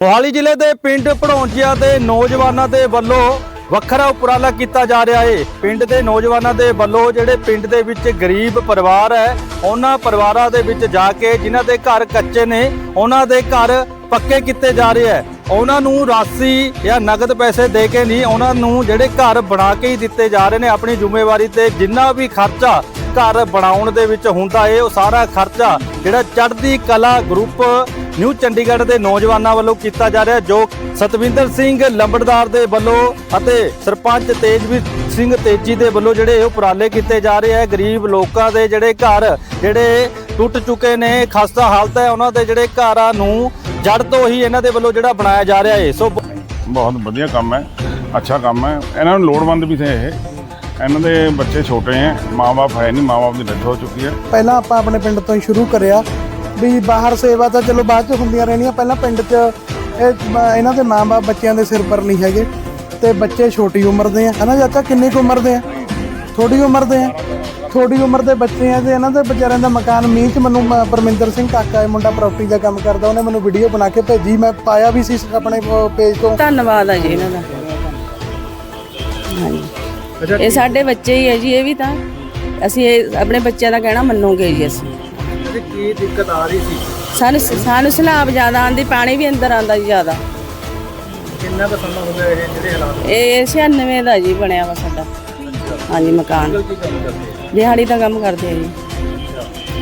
ਮੋਹਾਲੀ ਜ਼ਿਲ੍ਹੇ ਦੇ ਪਿੰਡ ਭੜੌਂਚੀਆਂ ਦੇ ਨੌਜਵਾਨਾਂ ਦੇ ਵੱਲੋਂ ਵੱਖਰਾ ਉਪਰਾਲਾ ਕੀਤਾ ਜਾ ਰਿਹਾ ਏ। ਪਿੰਡ ਦੇ ਨੌਜਵਾਨਾਂ ਦੇ ਵੱਲੋਂ ਜਿਹੜੇ ਪਿੰਡ ਦੇ ਵਿੱਚ ਗਰੀਬ ਪਰਿਵਾਰ ਹੈ, ਉਹਨਾਂ ਪਰਿਵਾਰਾਂ ਦੇ ਵਿੱਚ ਜਾ ਕੇ ਜਿਨ੍ਹਾਂ ਦੇ ਘਰ ਕੱਚੇ ਨੇ, ਉਹਨਾਂ ਦੇ ਘਰ ਪੱਕੇ ਕੀਤੇ ਜਾ ਰਹੇ ਹੈ। ਉਹਨਾਂ ਨੂੰ ਰਾਸ਼ੀ ਜਾਂ ਨਗਦ ਪੈਸੇ ਦੇ ਕੇ ਨਹੀਂ, ਉਹਨਾਂ ਨੂੰ ਜਿਹੜੇ ਘਰ ਬਣਾ ਕੇ ਹੀ ਦਿੱਤੇ ਜਾ ਰਹੇ ਨੇ। ਆਪਣੀ ਜ਼ਿੰਮੇਵਾਰੀ ਤੇ ਜਿੰਨਾ ਵੀ ਖਰਚਾ ਘਰ ਬਣਾਉਣ ਦੇ ਵਿੱਚ ਹੁੰਦਾ ਏ, ਉਹ ਸਾਰਾ ਖਰਚਾ ਜਿਹੜਾ ਚੜ੍ਹਦੀ ਕਲਾ ਗਰੁੱਪ ਨਿਊ ਚੰਡੀਗੜ੍ਹ ਦੇ ਨੌਜਵਾਨਾਂ ਵੱਲੋਂ ਕੀਤਾ ਜਾ ਰਿਹਾ ਜੋ ਸਤਵਿੰਦਰ ਸਿੰਘ ਲੰਬੜਦਾਰ ਦੇ ਵੱਲੋਂ ਅਤੇ ਸਰਪੰਚ ਤੇਜਵੀਰ ਸਿੰਘ ਤੇਜੀ ਦੇ ਵੱਲੋਂ ਜਿਹੜੇ ਉਪਰਾਲੇ ਕੀਤੇ ਜਾ ਰਹੇ ਹੈ ਗਰੀਬ ਲੋਕਾਂ ਦੇ ਜਿਹੜੇ ਘਰ ਜਿਹੜੇ ਟੁੱਟ ਚੁੱਕੇ ਨੇ ਖਸਤਾ ਹਾਲਤ ਹੈ ਉਹਨਾਂ ਦੇ ਜਿਹੜੇ ਘਰਾਂ ਨੂੰ ਜੜ ਤੋਂ ਹੀ ਇਹਨਾਂ ਦੇ ਵੱਲੋਂ ਜਿਹੜਾ ਬਣਾਇਆ ਜਾ ਰਿਹਾ ਹੈ। ਸੋ ਬਹੁਤ ਵਧੀਆ ਕੰਮ ਹੈ ਅੱਛਾ ਕੰਮ ਹੈ। ਇਹਨਾਂ ਨੂੰ ਲੋੜਵੰਦ ਵੀ ਥੇ ਇਹ। ਇਹਨਾਂ ਦੇ ਬੱਚੇ ਛੋਟੇ ਹੈ ਮਾਂ-ਬਾਪ ਹੈ ਨਹੀਂ ਮਾਂ-ਬਾਪ ਦੀ ਡੈਥ ਹੋ ਚੁੱਕੀ ਹੈ। ਪਹਿਲਾਂ ਆਪਾਂ ਆਪਣੇ ਪਿੰਡ ਤੋਂ ਹੀ ਸ਼ੁਰੂ ਕਰਿਆ। ਵੀ ਬਾਹਰ ਸੇਵਾ ਤਾਂ ਚਲੋ ਬਾਅਦ ਚ ਹੁੰਦੀਆਂ ਰਹਿਣੀਆਂ ਪਹਿਲਾਂ ਪਿੰਡ 'ਚ ਇਹ ਇਹਨਾਂ ਦੇ ਮਾਂ-ਬਾਪ ਬੱਚਿਆਂ ਦੇ ਸਿਰ ਪਰ ਨਹੀਂ ਹੈਗੇ। ਤੇ ਬੱਚੇ ਛੋਟੀ ਉਮਰ ਦੇ ਆ। ਹਨਾ ਚਾਚਾ ਕਿੰਨੀ ਕੁ ਉਮਰ ਦੇ ਆ? ਥੋੜੀ ਉਮਰ ਦੇ ਆ। ਥੋੜੀ ਉਮਰ ਦੇ ਬੱਚੇ ਆ ਤੇ ਇਹਨਾਂ ਦੇ ਵਿਚਾਰਿਆਂ ਦਾ ਮਕਾਨ ਮੀਂਹ 'ਚ ਮੈਨੂੰ ਪਰਮਿੰਦਰ ਸਿੰਘ ਕਾਕਾ ਇਹ ਮੁੰਡਾ ਪ੍ਰਾਪਰਟੀ ਦਾ ਕੰਮ ਕਰਦਾ ਉਹਨੇ ਮੈਨੂੰ ਵੀਡੀਓ ਬਣਾ ਕੇ ਭੇਜੀ। ਮੈਂ ਪਾਇਆ ਵੀ ਸੀ ਆਪਣੇ ਪੇਜ ਤੋਂ। ਧੰਨਵਾਦ ਹੈ ਜੀ ਇਹਨਾਂ ਦਾ। ਹਾਂਜੀ। ਇਹ ਸਾਡੇ ਬੱਚੇ ਹੀ ਹੈ ਜੀ ਇਹ ਵੀ ਤਾਂ। ਅਸੀਂ ਇਹ ਆਪਣੇ ਬੱਚਿਆਂ ਦਾ ਕਹਿਣਾ ਮੰਨੋਗੇ ਜੀ ਅਸੀਂ। ਕੀ ਦਿੱਕਤ ਆ ਰਹੀ ਸੀ? ਸਾਨੂੰ ਸਾਨੂੰ ਸਲਾਬ ਜ਼ਿਆਦਾ ਆਂਦੀ ਪਾਣੀ ਵੀ ਅੰਦਰ ਆਂਦਾ ਜੀ ਜ਼ਿਆਦਾ। ਕਿੰਨਾ ਕੁ ਸਮਾਂ ਹੋ ਗਿਆ ਇਹ ਜਿਹੜੇ ਹਾਲਾਤ? ਇਹ 96 ਦਾ ਜੀ ਬਣਿਆ ਵਾ ਸਾਡਾ। ਹਾਂਜੀ ਮਕਾਨ। ਦਿਹਾੜੀ ਦਾ ਕੰਮ ਕਰਦੇ ਆ ਜੀ।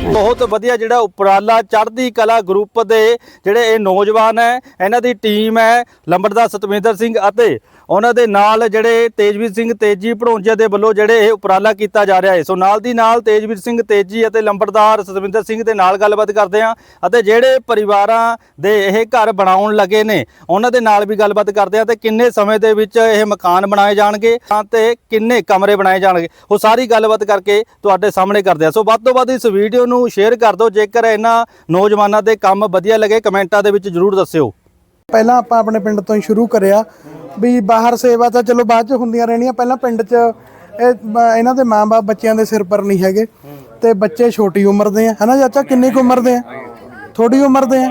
ਬਹੁਤ ਵਧੀਆ ਜਿਹੜਾ ਉਪਰਾਲਾ ਚੜ੍ਹਦੀ ਕਲਾ ਗਰੁੱਪ ਦੇ ਜਿਹੜੇ ਇਹ ਨੌਜਵਾਨ ਹੈ ਇਹਨਾਂ ਦੀ ਟੀਮ ਹੈ ਲੰਬੜਦਾਰ ਸਤਵਿੰਦਰ ਸਿੰਘ ਅਤੇ ਉਹਨਾਂ ਦੇ ਨਾਲ ਜਿਹੜੇ ਤੇਜਵੀਰ ਸਿੰਘ ਤੇਜੀ ਭੜੋਂਜੇ ਦੇ ਵੱਲੋਂ ਜਿਹੜੇ ਇਹ ਉਪਰਾਲਾ ਕੀਤਾ ਜਾ ਰਿਹਾ ਹੈ। ਸੋ ਨਾਲ ਦੀ ਨਾਲ ਤੇਜਵੀਰ ਸਿੰਘ ਤੇਜੀ ਅਤੇ ਲੰਬੜਦਾਰ ਸਤਵਿੰਦਰ ਸਿੰਘ ਦੇ ਨਾਲ ਗੱਲਬਾਤ ਕਰਦੇ ਹਾਂ ਅਤੇ ਜਿਹੜੇ ਪਰਿਵਾਰਾਂ ਦੇ ਇਹ ਘਰ ਬਣਾਉਣ ਲੱਗੇ ਨੇ, ਉਹਨਾਂ ਦੇ ਨਾਲ ਵੀ ਗੱਲਬਾਤ ਕਰਦੇ ਹਾਂ ਤੇ ਕਿੰਨੇ ਸਮੇਂ ਦੇ ਵਿੱਚ ਇਹ ਮਕਾਨ ਬਣਾਏ ਜਾਣਗੇ ਤਾਂ ਤੇ ਕਿੰਨੇ ਕਮਰੇ ਬਣਾਏ ਜਾਣਗੇ, ਉਹ ਸਾਰੀ ਗੱਲਬਾਤ ਕਰਕੇ ਤੁਹਾਡੇ ਸਾਹਮਣੇ ਕਰਦੇ ਹਾਂ। ਸੋ ਵੱਧ ਤੋਂ ਵੱਧ ਇਸ ਵੀਡੀਓ ਨੂੰ ਸ਼ੇਅਰ ਕਰ ਦਿਓ, ਜੇਕਰ ਇਹਨਾਂ ਨੌਜਵਾਨਾਂ ਦੇ ਕੰਮ ਵਧੀਆ ਲੱਗੇ, ਕਮੈਂਟਾਂ ਦੇ ਵਿੱਚ ਜਰੂਰ ਦੱਸਿਓ। ਪਹਿਲਾਂ ਆਪਾਂ ਆਪਣੇ ਪਿੰਡ ਤੋਂ ਹੀ ਸ਼ੁਰੂ ਕਰਿਆ। ਵੀ ਬਾਹਰ ਸੇਵਾ ਤਾਂ ਚਲੋ ਬਾਅਦ ਚ ਹੁੰਦੀਆਂ ਰਹਿਣੀਆਂ, ਪਹਿਲਾਂ ਪਿੰਡ 'ਚ ਇਹ ਮ- ਇਹਨਾਂ ਦੇ ਮਾਂ-ਬਾਪ ਬੱਚਿਆਂ ਦੇ ਸਿਰ ਪਰ ਨਹੀਂ ਹੈਗੇ। ਤੇ ਬੱਚੇ ਛੋਟੀ ਉਮਰ ਦੇ ਆ। ਹਨਾ ਚਾਚਾ, ਕਿੰਨੀ ਕੁ ਉਮਰ ਦੇ ਆ? ਥੋੜੀ ਉਮਰ ਦੇ ਆ।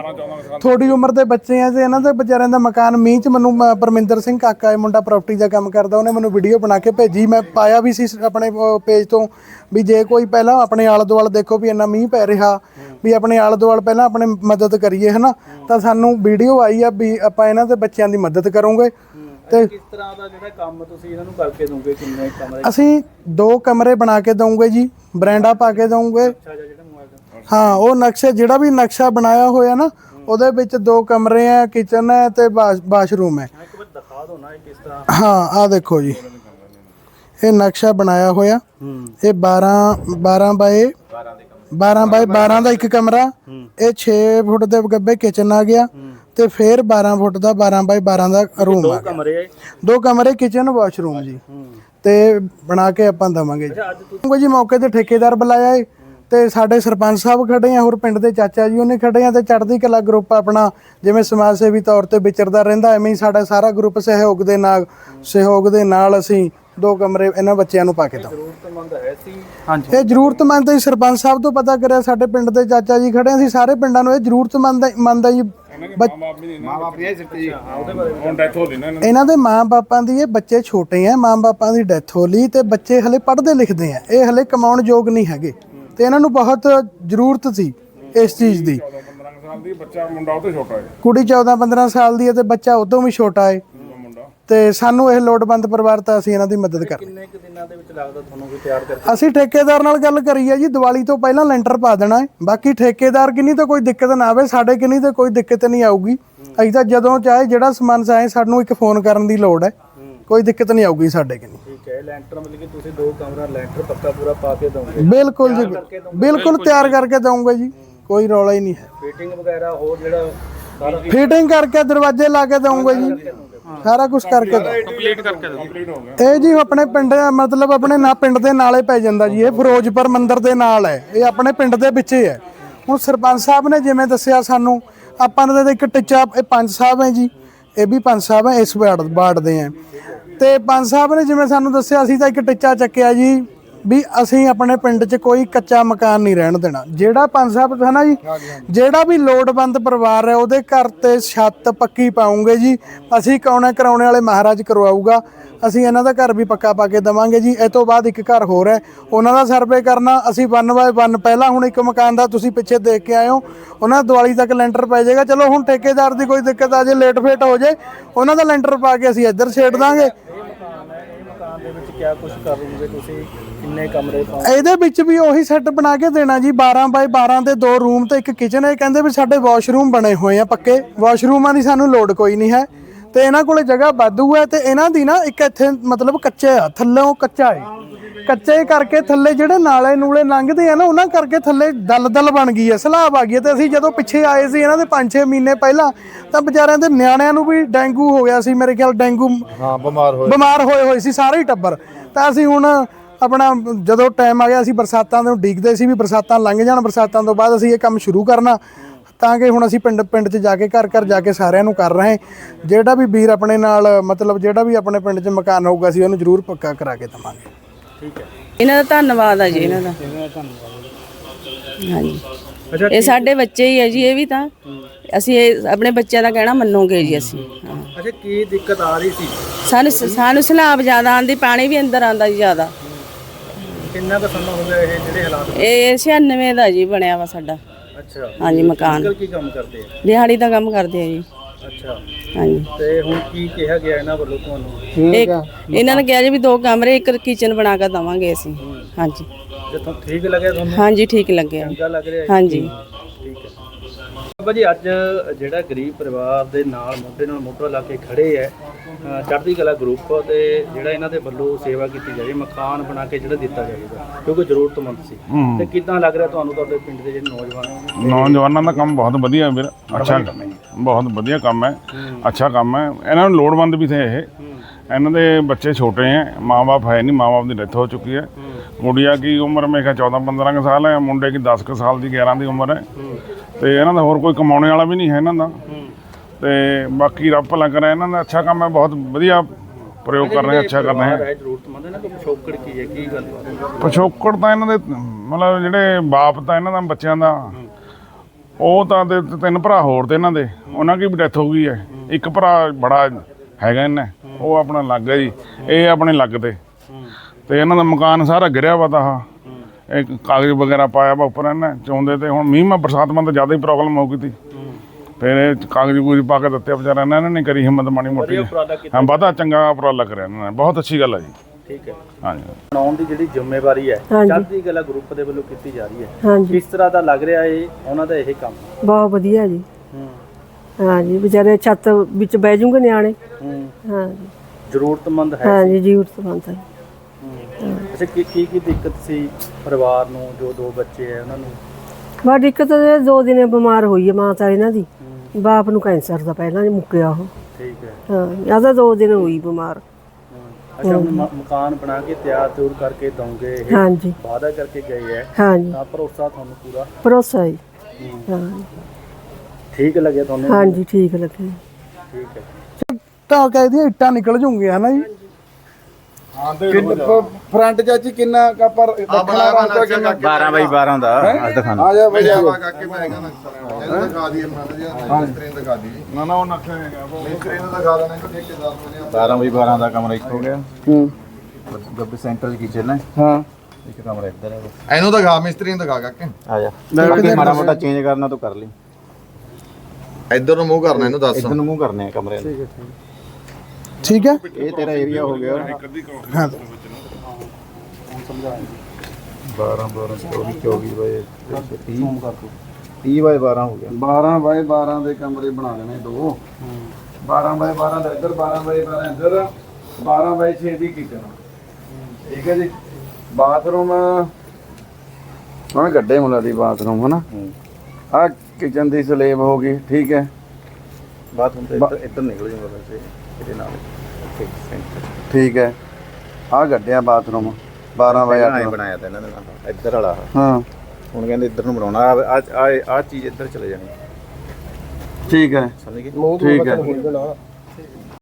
ਥੋੜੀ ਉਮਰ ਦੇ ਬੱਚੇ ਆ ਤੇ ਇਹਨਾਂ ਦੇ ਵਿਚਾਰਿਆਂ ਦਾ ਮਕਾਨ ਮੀਂਹ 'ਚ ਮੈਨੂੰ ਮ- ਪਰਮਿੰਦਰ ਸਿੰਘ ਕਾਕਾ ਇਹ ਮੁੰਡਾ ਪ੍ਰਾਪਰਟੀ ਦਾ ਕੰਮ ਕਰਦਾ, ਉਹਨੇ ਮੈਨੂੰ ਵੀਡੀਓ ਬਣਾ ਕੇ ਭੇਜੀ। ਮੈਂ ਪਾਇਆ ਵੀ ਸੀ ਆਪਣੇ ਪੇਜ ਤੋਂ ਵੀ ਜੇ ਕੋਈ ਪਹਿਲਾਂ ਆਪਣੇ ਆਲੇ ਦੁਆਲੇ ਦੇਖੋ ਵੀ ਇੰਨਾ ਮੀਂਹ ਪੈ ਰਿਹਾ, ਵੀ ਆਪਣੇ ਆਲੇ ਦੁਆਲੇ ਪਹਿਲਾਂ ਆਪਣੇ ਮਦਦ ਕਰੀਏ, ਹਨਾ। ਤਾਂ ਸਾਨੂੰ ਵੀਡੀਓ ਆਈ ਆ ਵੀ ਆਪਾਂ ਇਹਨਾਂ ਦੇ ਬੱਚਿਆਂ ਦੀ ਮਦਦ ਕਰੋਗੇ। ਤੇ ਕਿਸ ਤਰ੍ਹਾਂ ਦਾ ਜਿਹੜਾ ਕੰਮ ਤੁਸੀਂ ਇਹਨਾਂ ਨੂੰ ਕਰਕੇ ਦੋਗੇ ਕਿੰਨੇ ਕਮਰੇ? ਅਸੀਂ ਦੋ ਕਮਰੇ ਬਣਾ ਕੇ ਦਵਾਂਗੇ ਜੀ ਬਰਾਂਡਾ ਪਾ ਕੇ ਦਵਾਂਗੇ ਹਾਂ ਉਹ ਨਕਸ਼ਾ ਜਿਹੜਾ ਵੀ ਨਕਸ਼ਾ ਬਣਾਇਆ ਹੋਇਆ ਨਾ ਉਹਦੇ ਵਿੱਚ ਦੋ ਕਮਰੇ ਆ ਕਿਚਨ ਹੈ ਤੇ ਬਾਥਰੂਮ ਹੈ। ਇੱਕ ਵਾਰ ਦਿਖਾ ਦਿਓ ਨਾ ਇਹ ਕਿਸ ਤਰ੍ਹਾਂ। ਹਾਂ ਆ ਦੇਖੋ ਜੀ। ਇਹ ਨਕਸ਼ਾ ਬਣਾਇਆ ਹੋਇਆ। ਇਹ 12 12 ਬਾਏ 12 ਬਾਏ 12 ਦਾ ਇੱਕ ਕਮਰਾ ਇਹ 6 ਫੁੱਟ ਦੇ ਗੱਬੇ ਕਿਚਨ ਆ ਗਿਆ ਤੇ ਫਿਰ 12 ਫੁੱਟ ਦਾ 12 ਬਾਏ 12 ਦਾ ਰੂਮ ਆ ਕਮਰੇ ਦੋ ਕਮਰੇ ਕਿਚਨ ਵਾਸ਼ਰੂਮ ਜੀ। ਤੇ ਬਣਾ ਕੇ ਆਪਾਂ ਦਵਾਂਗੇ ਜੀ। ਜੀ ਮੌਕੇ ਤੇ ਠੇਕੇਦਾਰ ਬੁਲਾਇਆ ਏ ਤੇ ਸਾਡੇ ਸਰਪੰਚ ਸਾਹਿਬ ਖੜੇ ਆ ਹੋਰ ਪਿੰਡ ਦੇ ਚਾਚਾ ਜੀ ਉਹਨੇ ਖੜੇ ਆ ਤੇ ਚੜ੍ਹਦੀ ਕਲਾ ਗਰੁੱਪ ਆਪਣਾ ਜਿਵੇਂ ਸਮਾਜ ਸੇਵੀ ਤੌਰ ਤੇ ਵਿਚਰਦਾ ਰਹਿੰਦਾ ਐਵੇਂ ਹੀ ਸਾਡਾ ਸਾਰਾ ਗਰੁੱਪ ਸਹਿਯੋਗ ਦੇ ਨਾਲ ਸਹਿਯੋਗ ਦੇ ਨਾਲ ਅਸੀਂ ਦੋ ਕਮਰੇ ਇਹਨਾਂ ਬੱਚਿਆਂ ਨੂੰ ਪਾ ਕੇ ਦਵਾਂ ਜ਼ਰੂਰਤਮੰਦ ਹੈ ਸੀ। ਹਾਂਜੀ। ਇਹ ਜ਼ਰੂਰਤਮੰਦ ਹੈ ਸਰਪੰਚ ਸਾਹਿਬ ਤੋਂ ਪਤਾ ਕਰਿਆ ਸਾਡੇ ਪਿੰਡ ਦੇ ਚਾਚਾ ਜੀ ਖੜੇ ਅਸੀਂ ਸਾਰੇ ਪਿੰਡਾਂ ਨੂੰ ਇਹ ਜ਼ਰੂਰਤਮੰਦ ਹੈ ਮੰਨਦ ਜੀ। ਇਹਨਾਂ ਦੀ। ਦੇ ਮਾਂ-ਬਾਪਾਂ ਦੀ ਇਹ ਬੱਚੇ ਛੋਟੇ ਆ ਮਾਂ-ਬਾਪਾਂ ਦੀ ਡੈਥ ਹੋ ਲਈ ਤੇ ਬੱਚੇ ਹਲੇ ਪੜ੍ਹਦੇ ਲਿਖਦੇ ਆ ਇਹ ਹਲੇ ਕਮਾਉਣ ਯੋਗ ਨਹੀਂ ਹੈਗੇ। ਤੇ ਇਹਨਾਂ ਨੂੰ ਬਹੁਤ ਜ਼ਰੂਰਤ ਸੀ ਇਸ ਚੀਜ਼ ਦੀ। 15 ਸਾਲ ਦੀ ਬੱਚਾ ਮੁੰਡਾ ਉਹ ਤੋਂ ਛੋਟਾ ਹੈ। ਕੁੜੀ 14-15 ਸਾਲ ਦੀ ਹੈ ਤੇ ਬੱਚਾ ਉਦੋਂ ਵੀ ਛੋਟਾ ਹੈ। ਤੇ ਸਾਨੂੰ ਇਹ ਲੋੜਵੰਦ ਪਰਿਵਾਰ ਤਾਂ ਅਸੀਂ ਇਹਨਾਂ ਦੀ ਮਦਦ ਕਰ ਕਿੰਨੇ ਕੁ ਦਿਨਾਂ ਦੇ ਵਿੱਚ ਲੱਗਦਾ ਤੁਹਾਨੂੰ ਵੀ ਤਿਆਰ ਕਰਕੇ? ਅਸੀਂ ਠੇਕੇਦਾਰ ਨਾਲ ਗੱਲ ਕਰੀ ਹੈ ਜੀ ਦੀਵਾਲੀ ਤੋਂ ਪਹਿਲਾਂ ਲੈਂਟਰ ਪਾ ਦੇਣਾ ਹੈ। ਬਾਕੀ ਠੇਕੇਦਾਰ ਕਿੰਨੀ ਤਾਂ ਕੋਈ ਦਿੱਕਤ ਨਾ ਆਵੇ ਸਾਡੇ ਕਿੰਨੀ ਤਾਂ ਕੋਈ ਦਿੱਕਤ ਨਹੀਂ ਆਊਗੀ। ਅਸੀਂ ਤਾਂ ਜਦੋਂ ਚਾਹੇ ਜਿਹੜਾ ਸਮਾਨ ਚਾਹੇ ਸਾਨੂੰ ਇੱਕ ਫੋਨ ਕਰਨ ਦੀ ਲੋੜ ਹੈ ਕੋਈ ਦਿੱਕਤ ਨਹੀਂ ਆਊਗੀ ਸਾਡੇ ਕਿੰਨੀ। ਠੀਕ ਹੈ ਲੈਂਟਰ ਮਤਲਬ ਕਿ ਤੁਸੀਂ ਦੋ ਕਮਰਾ ਲੈਂਟਰ ਪੱਕਾ ਪੂਰਾ ਪਾ ਕੇ ਦੋਗੇ ਬਿਲਕੁਲ ਜੀ ਬਿਲਕੁਲ ਤਿਆਰ ਕਰਕੇ ਦਊਂਗੇ ਜੀ ਕੋਈ ਰੌਲਾ ਹੀ ਨਹੀਂ ਹੈ। ਫਿਟਿੰਗ ਵਗੈਰਾ ਹੋਰ ਜਿਹੜਾ ਫਿਟਿੰਗ ਕਰਕੇ ਦਰਵਾਜ਼ੇ ਲਾ ਕੇ ਦਊਂਗੇ ਜੀ। ਸਾਰਾ ਕੁਝ ਕਰਕੇ ਕੰਪਲੀਟ ਕਰਕੇ ਇਹ ਜੀ ਆਪਣੇ ਪਿੰਡ ਮਤਲਬ ਆਪਣੇ ਨਾ ਪਿੰਡ ਦੇ ਨਾਲੇ ਪੈ ਜਾਂਦਾ ਜੀ ਇਹ ਫਿਰੋਜ਼ਪੁਰ ਮੰਦਿਰ ਦੇ ਨਾਲ ਹੈ। ਇਹ ਆਪਣੇ ਪਿੰਡ ਦੇ ਵਿੱਚ ਹੀ। ਹੈ ਹੁਣ ਸਰਪੰਚ ਸਾਹਿਬ ਨੇ ਜਿਵੇਂ ਦੱਸਿਆ ਸਾਨੂੰ ਆਪਾਂ ਨੇ ਤਾਂ ਇੱਕ ਟਿੱਚਾ ਇਹ ਪੰਜ ਸਾਹਿਬ ਹੈ ਜੀ ਇਹ ਵੀ ਪੰਜ ਸਾਹਿਬ ਹੈ ਇਸ ਵਾਰਡ ਵਾਰਡ ਦੇ ਹੈ। ਤੇ ਪੰਜ ਸਾਹਿਬ ਨੇ ਜਿਵੇਂ ਸਾਨੂੰ ਦੱਸਿਆ ਅਸੀਂ ਤਾਂ ਇੱਕ ਟਿੱਚਾ ਚੱਕਿਆ ਜੀ ਵੀ ਅਸੀਂ ਆਪਣੇ ਪਿੰਡ 'ਚ ਕੋਈ ਕੱਚਾ ਮਕਾਨ ਨਹੀਂ ਰਹਿਣ ਦੇਣਾ। ਜਿਹੜਾ ਪੰਜ ਸਾਹਿਬ ਹੈ ਨਾ ਜੀ, ਜਿਹੜਾ ਵੀ ਲੋੜਵੰਦ ਪਰਿਵਾਰ ਹੈ, ਉਹਦੇ ਘਰ ਤੇ ਛੱਤ ਪੱਕੀ ਪਾਉਂਗੇ ਜੀ। ਅਸੀਂ ਕੌਣੇ ਕਰਾਉਣੇ ਵਾਲੇ ਮਹਾਰਾਜ ਕਰਵਾਊਗਾ। ਅਸੀਂ ਇਹਨਾਂ ਦਾ ਘਰ ਵੀ ਪੱਕਾ ਪਾ ਕੇ ਦਵਾਂਗੇ ਜੀ। ਇਹ ਤੋਂ ਬਾਅਦ ਇੱਕ ਘਰ ਹੋਰ ਹੈ। ਉਹਨਾਂ ਦਾ ਸਰਵੇ ਕਰਨਾ, ਅਸੀਂ ਵਨ ਬਾਏ ਵਨ ਪਹਿਲਾਂ ਹੁਣ ਇੱਕ ਮਕਾਨ ਦਾ ਤੁਸੀਂ ਪਿੱਛੇ ਦੇਖ ਕੇ ਆਏ ਹੋ ਉਹਨਾਂ ਦਾ ਦੀਵਾਲੀ ਤੱਕ ਲੈਂਟਰ ਪੈ ਜਾਏਗਾ। ਚਲੋ ਹੁਣ ਠੇਕੇਦਾਰ ਦੀ ਕੋਈ ਦਿੱਕਤ ਆ ਜੇ ਲੇਟ ਫੇਟ ਹੋ ਜੇ, ਉਹਨਾਂ ਦਾ ਲੈਂਟਰ ਪਾ ਕੇ ਅਸੀਂ ਇੱਧਰ ਛੇੜ ਦਾਂਗੇ। ਮਕਾਨ ਦੇ ਵਿੱਚ ਕਿਆ ਕੁਝ ਕਰੋਗੇ ਤੁਸੀਂ? ਕਿੰਨੇ ਕਮਰੇ ਪਾ ਇਹਦੇ ਵਿੱਚ ਵੀ ਉਹੀ ਸੈੱਟ ਬਣਾ ਕੇ ਦੇਣਾ ਜੀ 12 ਬਾਈ 12 ਦੇ ਦੋ ਰੂਮ ਤੇ ਇੱਕ ਕਿਚਨ ਹੈ। ਕਹਿੰਦੇ ਵੀ ਸਾਡੇ ਵਾਸ਼ਰੂਮ ਬਣੇ ਹੋਏ ਆ ਪੱਕੇ। ਵਾਸ਼ਰੂਮਾਂ ਦੀ ਸਾਨੂੰ ਲੋੜ ਕੋਈ ਨਹੀਂ ਹੈ। ਤੇ ਇਹਨਾਂ ਕੋਲੇ ਜਗ੍ਹਾ ਵਾਧੂ ਹੈ ਤੇ ਇਹਨਾਂ ਦੀ ਨਾ ਇੱਕ ਇੱਥੇ ਮਤਲਬ ਕੱਚੇ ਆ ਥੱਲੋਂ ਕੱਚਾ ਹੈ ਕੱਚੇ ਕਰਕੇ ਥੱਲੇ ਜਿਹੜੇ ਨਾਲੇ ਨੂਲੇ ਲੰਘਦੇ ਆ ਨਾ ਉਹਨਾਂ ਕਰਕੇ ਥੱਲੇ ਦਲਦਲ ਬਣ ਗਈ ਹੈ ਸਲਾਬ ਆ ਗਈ ਹੈ। ਤੇ ਅਸੀਂ ਜਦੋਂ ਪਿੱਛੇ ਆਏ ਸੀ ਇਹਨਾਂ ਦੇ 5-6 ਮਹੀਨੇ ਪਹਿਲਾਂ ਤਾਂ ਵਿਚਾਰਿਆਂ ਦੇ ਨਿਆਣਿਆਂ ਨੂੰ ਵੀ ਡੈਂਗੂ ਹੋ ਗਿਆ ਸੀ ਮੇਰੇ ਖਿਆਲ ਡੈਂਗੂ ਹਾਂ ਬਿਮਾਰ ਹੋਏ। ਬਿਮਾਰ ਹੋਏ ਹੋਏ ਸੀ ਸਾਰੇ ਹੀ ਟੱਬਰ। ਤਾਂ ਅਸੀਂ ਹੁਣ ਆਪਣਾ ਜਦੋਂ ਟਾਈਮ ਆ ਗਿਆ ਅਸੀਂ ਬਰਸਾਤਾਂ ਨੂੰ ਡੀਕਦੇ ਸੀ ਵੀ ਬਰਸਾਤਾਂ ਲੰਘ ਜਾਣ ਬਰਸਾਤਾਂ ਤੋਂ ਬਾਅਦ ਅਸੀਂ ਇਹ ਕੰਮ ਸ਼ੁਰੂ ਕਰਨਾ। ਤਾਂ ਕਿ ਹੁਣ ਅਸੀਂ ਪਿੰਡ ਪਿੰਡ 'ਚ ਜਾ ਕੇ ਘਰ ਘਰ ਜਾ ਕੇ ਸਾਰਿਆਂ ਨੂੰ ਕਰ ਰਹੇ। ਜਿਹੜਾ ਵੀ ਵੀਰ ਆਪਣੇ ਨਾਲ ਮਤਲਬ ਜਿਹੜਾ ਵੀ ਆਪਣੇ ਪਿੰਡ 'ਚ ਮਕਾਨ ਹੋਊਗਾ ਅਸੀਂ ਉਹਨੂੰ ਜ਼ਰੂਰ ਪੱਕਾ ਕਰਾ ਕੇ ਦਵਾਂਗੇ। ਠੀਕ ਹੈ। ਇਹਨਾਂ ਦਾ ਧੰਨਵਾਦ ਆ ਜੀ। ਇਹਨਾਂ ਦਾ ਹਾਂਜੀ। ਇਹ ਸਾਡੇ ਬੱਚੇ ਹੀ ਹੈ ਜੀ ਇਹ ਵੀ ਤਾਂ। ਅਸੀਂ ਇਹ ਆਪਣੇ ਬੱਚਿਆਂ ਦਾ ਕਹਿਣਾ ਮੰਨੋਗੇ ਜੀ ਅਸੀਂ। ਅੱਛਾ ਕੀ ਦਿੱਕਤ ਆ ਰਹੀ ਸੀ? ਸਾਨੂੰ ਸਾਨੂੰ ਸਲਾਬ ਜ਼ਿਆਦਾ ਆਂਦੀ ਪਾਣੀ ਵੀ ਅੰਦਰ ਆਂਦਾ ਜੀ ਜ਼ਿਆਦਾ। ਕਿੰਨਾ ਕੁ ਸਮਾਂ ਹੋ ਗਿਆ ਇਹ ਜਿਹੜੇ ਹਾਲਾਤ ਇਹ 96 ਦਾ ਜੀ ਬਣਿਆ ਵਾ ਸਾਡਾ। ਅੱਛਾ। ਹਾਂਜੀ ਮਕਾਨ। ਅੰਕਲ ਕੀ ਕੰਮ ਕਰਦੇ ਆ? ਦਿਹਾੜੀ ਦਾ ਕੰਮ ਕਰਦੇ ਆ ਜੀ। ਅੱਛਾ। ਹਾਂਜੀ। ਤੇ ਹੁਣ ਕੀ ਕਿਹਾ ਗਿਆ ਇਹਨਾਂ ਵੱਲੋਂ ਤੁਹਾਨੂੰ? ਇਹਨਾਂ ਨੇ ਕਿਹਾ ਜੀ ਵੀ ਦੋ ਕਮਰੇ ਇੱਕ ਕਿਚਨ ਬਣਾ ਕੇ ਦਵਾਂਗੇ ਅਸੀਂ। ਹਾਂਜੀ। ਜੇ ਤੁਹਾਨੂੰ ਠੀਕ ਲੱਗਿਆ ਤੁਹਾਨੂੰ? ਹਾਂਜੀ ਠੀਕ ਲੱਗਿਆ। ਚੰਗਾ ਲੱਗ ਰਿਹਾ ਹੈ ਹਾਂਜੀ। ਬਾਬਾ ਜੀ ਅੱਜ ਜਿਹੜਾ ਗਰੀਬ ਪਰਿਵਾਰ ਦੇ ਨਾਲ ਮੋਢੇ ਨਾਲ ਮੋਢਾ ਲਾ ਕੇ ਖੜੇ ਹੈ ਚੜ੍ਹਦੀ ਕਲਾ ਗਰੁੱਪ ਤੇ ਜਿਹੜਾ ਇਹਨਾਂ ਦੇ ਵੱਲੋਂ ਸੇਵਾ ਕੀਤੀ ਜਾਵੇ ਮਕਾਨ ਬਣਾ ਕੇ ਜਿਹੜਾ ਦਿੱਤਾ ਜਾਏਗਾ ਕਿਉਂਕਿ ਜ਼ਰੂਰਤਮੰਦ ਸੀ। ਤੇ ਕਿਦਾਂ ਲੱਗ ਰਿਹਾ ਤੁਹਾਨੂੰ ਤੁਹਾਡੇ ਪਿੰਡ ਦੇ ਜਿਹੜੇ ਨੌਜਵਾਨ? ਨੌਜਵਾਨਾਂ ਦਾ ਕੰਮ ਬਹੁਤ ਵਧੀਆ ਵੀਰ ਅੱਛਾ ਬਹੁਤ ਵਧੀਆ ਕੰਮ ਹੈ ਅੱਛਾ ਕੰਮ ਹੈ। ਇਹਨਾਂ ਨੂੰ ਲੋੜਵੰਦ ਵੀ ਥੇ ਇਹ। ਇਹਨਾਂ ਦੇ ਬੱਚੇ ਛੋਟੇ ਹੈ ਮਾਂ-ਬਾਪ ਹੈ ਨਹੀਂ ਮਾਂ-ਬਾਪ ਦੀ ਡੈਥ ਹੋ ਚੁੱਕੀ ਹੈ। ਗੁੜੀਆ ਕੀ ਉਮਰ ਮੇਰੇ ਖਿਆਲ 14-15 ਕੁ ਸਾਲ ਹੈ ਮੁੰਡੇ ਕੀ 10 ਕੁ ਸਾਲ ਦੀ 11 ਦੀ ਉਮਰ ਹੈ। ਤੇ ਇਹਨਾਂ ਦਾ ਹੋਰ ਕੋਈ ਕਮਾਉਣੇ ਵਾਲਾ ਵੀ ਨਹੀਂ ਹੈ ਇਹਨਾਂ ਦਾ। ਤੇ ਬਾਕੀ ਰੱਬ ਭਲਾ ਕਰੇ ਇਹਨਾਂ ਦਾ। ਅੱਛਾ ਕੰਮ ਹੈ ਬਹੁਤ ਵਧੀਆ ਪ੍ਰਯੋਗ ਕਰ ਰਹੇ ਅੱਛਾ ਕਰ ਰਹੇ ਹੈ ਜ਼ਰੂਰਤਮੰਦ ਪਿਛੋਕੜ ਕੀ ਹੈ ਕੀ ਗੱਲ ਹੈ? ਪਿਛੋਕੜ ਤਾਂ ਇਹਨਾਂ ਦੇ ਮਤਲਬ ਜਿਹੜੇ ਬਾਪ ਤਾਂ ਇਹਨਾਂ ਦਾ ਬੱਚਿਆਂ ਦਾ ਉਹ ਤਾਂ ਤੇ ਤਿੰਨ ਭਰਾ ਹੋਰ ਤੇ ਇਹਨਾਂ ਦੇ। ਉਹਨਾਂ ਦੀ ਵੀ ਡੈਥ ਹੋ ਗਈ ਹੈ। ਇੱਕ ਭਰਾ ਬੜਾ ਹੈਗਾ ਇਹਨਾਂ ਉਹ ਆਪਣਾ ਲੱਗ ਹੈ ਜੀ। ਇਹ ਆਪਣੇ ਲੱਗ ਤੇ। ਤੇ ਇਹਨਾਂ ਦਾ ਮਕਾਨ ਸਾਰਾ ਗਿਰਿਆ ਵਾ ਤਾਂ ਆਹ। ਇਹ ਕਾਗਜ਼ ਵਗੈਰਾ ਪਾਇਆ ਵਾ ਉੱਪਰ ਇਹਨਾਂ ਚਾਹੁੰਦੇ ਤੇ ਹੁਣ ਮੀਂਹ ਮਾ ਬਰਸਾਤ ਮਾ ਤਾਂ ਜ਼ਿਆਦਾ ਹੀ ਪ੍ਰੋਬਲਮ ਹੋ ਗਈ ਤੀ। ਫਿਰ ਇਹ ਕਾਗਜ਼ ਕੂਗਜ਼ ਪਾ ਕੇ ਦਿੱਤੇ ਵਿਚਾਰਾ ਇਹਨਾਂ ਨੇ ਨਹੀਂ ਕਰੀ ਹਿੰਮਤ ਮਾੜੀ ਮੋਟੀ ਹਾਂ ਵਾਧਾ ਚੰਗਾ ਉਪਰਾਲਾ ਕਰਿਆ ਇਹਨਾਂ ਨੇ ਬਹੁਤ ਅੱਛੀ ਗੱਲ ਹੈ ਜੀ। ਠੀਕ ਹੈ। ਹਾਂਜੀ। ਬਣਾਉਣ ਦੀ ਜਿਹੜੀ ਜ਼ਿੰਮੇਵਾਰੀ ਹੈ ਚੜ੍ਹਦੀ ਕਲਾ ਗਰੁੱਪ ਦੇ ਵੱਲੋਂ ਕੀਤੀ ਜਾ ਰਹੀ ਹੈ। ਹਾਂਜੀ। ਕਿਸ ਤਰ੍ਹਾਂ ਦਾ ਲੱਗ ਰਿਹਾ ਹੈ ਉਹਨਾਂ ਦਾ ਇਹ ਕੰਮ? ਬਹੁਤ ਵਧੀਆ ਜੀ। ਹੂੰ। ਹਾਂਜੀ ਵਿਚਾਰੇ ਛੱਤ ਵਿੱਚ ਬਹਿ ਜੂਗੇ ਨਿਆਣੇ। ਹੂੰ। ਹਾਂਜੀ। ਜ਼ਰੂਰਤਮੰਦ ਹੈ। ਹਾਂਜੀ ਜ਼ਰੂਰਤ ਬੰਦ ਹੈ। ਅੱਛਾ ਕੀ ਕੀ ਕੀ ਦਿੱਕਤ ਸੀ ਪਰਿਵਾਰ ਨੂੰ ਜੋ ਦੋ ਬੱਚੇ ਹੈ ਉਹਨਾਂ ਨੂੰ? ਬਾ ਦਿੱਕਤ ਇਹ ਦੋ ਦਿਨੇ ਬਿਮਾਰ ਹੋਈ ਹੈ ਮਾਤਾ ਇਹਨਾਂ ਦੀ। ਬਾਪ ਨੂੰ ਕੈਂਸਰ ਦਾ ਪਹਿਲਾਂ ਹੀ ਮੁੱਕਿਆ ਉਹ। ਠੀਕ ਹੈ। ਹਾਂ ਜ਼ਿਆਦਾ ਦੋ ਦਿਨ ਹੋਈ ਬਿਮਾਰ। ਅੱਛਾ ਹੁਣ ਮ- ਮਕਾਨ ਬਣਾ ਕੇ ਤਿਆਰ ਤਿਉਰ ਕਰਕੇ ਦਊਂਗੇ ਇਹ। ਹਾਂਜੀ। ਵਾਅਦਾ ਕਰਕੇ ਗਏ ਹੈ। ਹਾਂਜੀ। ਤਾਂ ਭਰੋਸਾ ਤੁਹਾਨੂੰ ਪੂਰਾ? ਭਰੋਸਾ ਜੀ। ਹਾਂ। ਠੀਕ ਲੱਗਿਆ ਤੁਹਾਨੂੰ? ਹਾਂਜੀ ਠੀਕ ਲੱਗੇ ਠੀਕ ਹੈ। ਤਾਂ ਕਹਿੰਦੀਆਂ ਇੱਟਾਂ ਨਿਕਲ ਜੂਗੀਆਂ ਹਨਾ ਜੀ? ਫਰੰਟ ਚਾਚੀ ਕਿੰਨਾ ਕਾ ਪਰ ਦੱਖਣਾ ਰਾਸਤਾ ਕਿੰਨਾ? 12 ਬਾਈ 12 ਦਾ ਅੱਜ ਦਿਖਾਣਾ ਆ ਜਾ ਬਈ। ਆ ਕਾਕੇ ਮੈਂ ਕਹਿੰਦਾ ਇਹਨੂੰ ਦਿਖਾ ਦਈਏ ਮਾਤਾ ਜੀ ਮਿਸਤਰੀ ਨੂੰ ਦਿਖਾ ਦਈਏ। ਨਾ ਨਾ ਉਹ ਨਖੇ ਹੈਗਾ ਮਿਸਤਰੀ ਨੂੰ ਦਿਖਾ ਦੇਣਾ ਕਿ ਠੇਕੇਦਾਰ ਨੂੰ 12 ਬਾਈ 12 ਦਾ ਕਮਰਾ ਇੱਕ ਹੋ ਗਿਆ। ਹੂੰ। ਗੱਬੇ ਸੈਂਟਰ ਕਿਚਨ ਹੈ। ਹਾਂ। ਇੱਕ ਕਮਰਾ ਇੱਧਰ ਹੈ। ਇਹਨੂੰ ਦਿਖਾ ਮਿਸਤਰੀ ਨੂੰ ਦਿਖਾ ਕਾਕੇ। ਆ ਜਾ। ਬਾਕੀ ਮਾੜਾ ਮੋਟਾ ਚੇਂਜ ਕਰਨਾ ਤੂੰ ਕਰ ਲਈ। ਇੱਧਰ ਨੂੰ ਮੂੰਹ ਕਰਨਾ ਇਹਨੂੰ ਦੱਸ। ਇੱਧਰ ਨੂੰ ਮੂੰਹ ਕਰਨੇ ਆ ਕਮਰੇ ਨੂੰ। ਠੀਕ ਹੈ। ਇਹ ਤੇਰਾ ਏਰੀਆ ਹੋ ਗਿਆ। ਹਾਂ। 12 12 24 24 ਬਾਈ 30 30 ਬਾਈ 12 ਹੋ ਗਿਆ। 12 ਬਾਏ 12 ਦੇ ਕਮਰੇ ਬਣਾ ਲੈਣੇ ਦੋ। 12 ਬਾਏ 12 ਦਾ ਇੱਧਰ 12 ਬਾਏ 12 ਇੱਧਰ 12 ਬਾਏ 6 ਦੀ ਕਿਚਨ ਠੀਕ ਹੈ ਜੀ। ਬਾਥਰੂਮ ਉਹਨੇ ਗੱਡੇ ਮੁੱਲਾ ਦੀ ਬਾਥਰੂਮ ਹਨਾ? ਆ ਕਿਚਨ ਦੀ ਸਲੇਬ ਹੋ ਗਈ ਠੀਕ ਹੈ। ਬਾਥਰੂਮ ਤੇ ਇੱਧਰ ਇੱਧਰ ਨਿਕਲ ਜਾਊਗਾ ਵੈਸੇ। ਇਹਦੇ ਨਾਲ। ਇੱਥੇ ਸੈਂਟਰ ਠੀਕ ਹੈ। ਆ ਗੱਡਿਆ ਬਾਥਰੂਮ 12 ਬਾਏ ਪਹਿਲਾਂ 8 ਐਂ ਬਣਾਇਆ ਤਾਂ ਇਹਨਾਂ ਨੇ ਨਾਲ ਇੱਧਰ ਵਾਲਾ। ਹਾਂ। ਹੁਣ ਕਹਿੰਦੇ ਇੱਧਰ ਨੂੰ ਬਣਾਉਣਾ। ਆ ਆ ਆ ਚੀਜ਼ ਇੱਧਰ ਚਲੇ ਜਾਣੀ। ਠੀਕ ਹੈ। ਸਮਝ ਗਏ? ਠੀਕ ਹੈ।